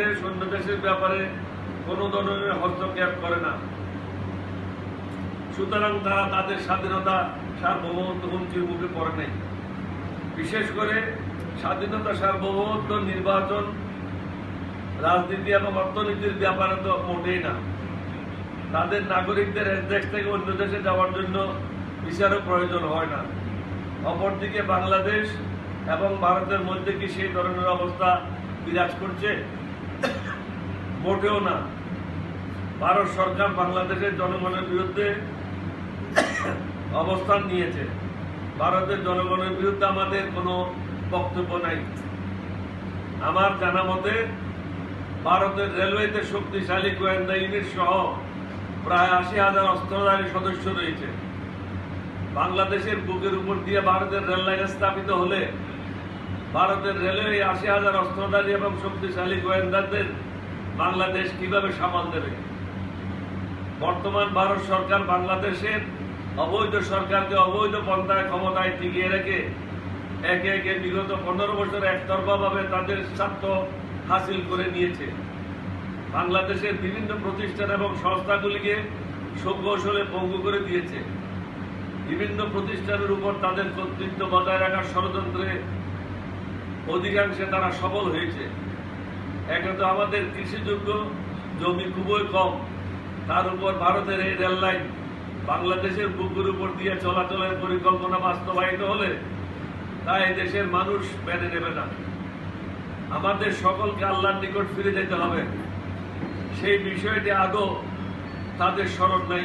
দেশ অন্য ব্যাপারে কোনো ধরনের হস্তক্ষেপ করে না। সুতরাং তারা তাদের স্বাধীনতা সার্বভৌমত্ব হুমকির মুখে পড়ে নাই। বিশেষ করে স্বাধীনতা সার্বভৌমত্ব নির্বাচন রাজনীতি এবং অর্থনীতির ব্যাপারে তো মোটেই না। তাদের নাগরিকদের এক দেশ থেকে অন্য দেশে যাওয়ার জন্য বিচারও প্রয়োজন হয় না। অপরদিকে বাংলাদেশ এবং ভারতের মধ্যে কি সেই ধরনের অবস্থা বিরাজ করছে? মোটেও না। ভারত সরকার বাংলাদেশের জনগণের বিরুদ্ধে অবস্থান নিয়েছে। ভারতের জনগণের বিরুদ্ধে আমাদের কোনো বক্তব্য নাই। আমার জানা মতে, ভারতের রেলওয়েতে শক্তিশালী গোয়েন্দা ইউনিট সহ প্রায় আশি হাজার অস্ত্রধারী সদস্য রয়েছে। বাংলাদেশের বুকের উপর দিয়ে ভারতের রেল লাইন স্থাপিত হলে ভারতের রেলওয়ে আশি হাজার অস্ত্রধারী এবং শক্তিশালী গোয়েন্দাদের বাংলাদেশ কীভাবে সামাল দেবে? বর্তমান ভারত সরকার বাংলাদেশের অবৈধ সরকারকে অবৈধ পন্থায় ক্ষমতায় টিকিয়ে রেখে একে একে বিগত পনেরো বছর একতরফাভাবে তাদের স্বার্থ হাসিল করে নিয়েছে। বাংলাদেশের বিভিন্ন প্রতিষ্ঠান এবং সংস্থাগুলিকে সুকৌশলে পঙ্গু করে দিয়েছে। বিভিন্ন প্রতিষ্ঠানের উপর তাদের কর্তৃত্ব বজায় রাখার ষড়যন্ত্রে অধিকাংশে তারা সফল হয়েছে। একে তো আমাদের কৃষিযোগ্য জমি খুবই কম। তার উপর ভারতের এই রেল লাইন বাংলাদেশের বুকের উপর দিয়ে চলাচলের পরিকল্পনা বাস্তবায়িত হলে তা দেশের মানুষ মেনে নেবে না। আমাদের সকলকে আল্লাহর নিকট ফিরে যেতে হবে। সেই বিষয়টি আদৌ তাদের স্মরণ নাই।